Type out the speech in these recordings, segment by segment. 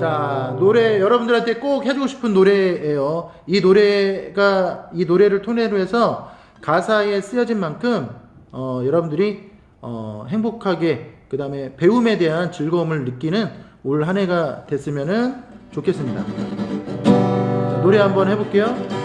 자, 노래 여러분들한테 꼭 해주고 싶은 노래예요. 이 노래가 이 노래를 토대로 해서 가사에 쓰여진 만큼 어, 여러분들이 어, 행복하게 그 다음에 배움에 대한 즐거움을 느끼는 올 한 해가 됐으면 좋겠습니다. 자, 노래 한번 해볼게요.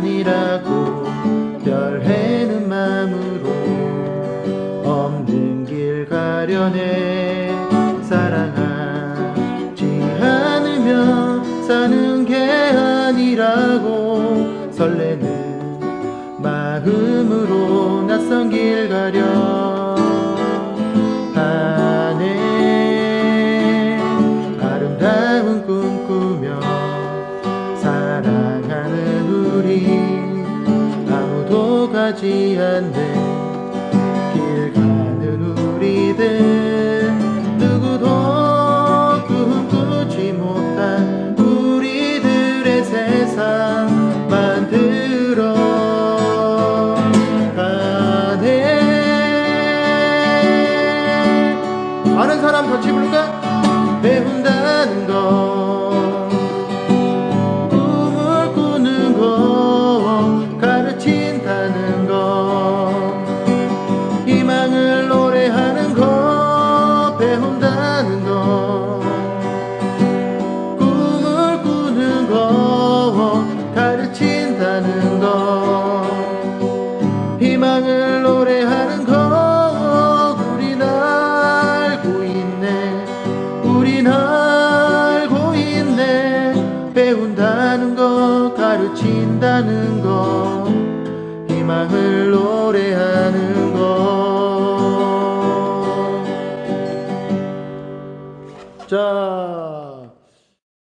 아니라고 별 해는 마음으로 없는 길 가려내 사랑하지 않으면 사는 게 아니라고. 설레는 마음으로 낯선 길 가려. 하네 아름다운 꿈 꾸며 사랑하는 우리 아무도 가지 않는 같이 부를까? 배운다는 거. 꿈을 꾸는 거 가르친다는 거. 희망을 노래하는 거 배운다는 거. 꿈을 꾸는 거 가르친다는 거. 희망을 배운다는 거 가르친다는 거 희망을 노래하는 거. 자,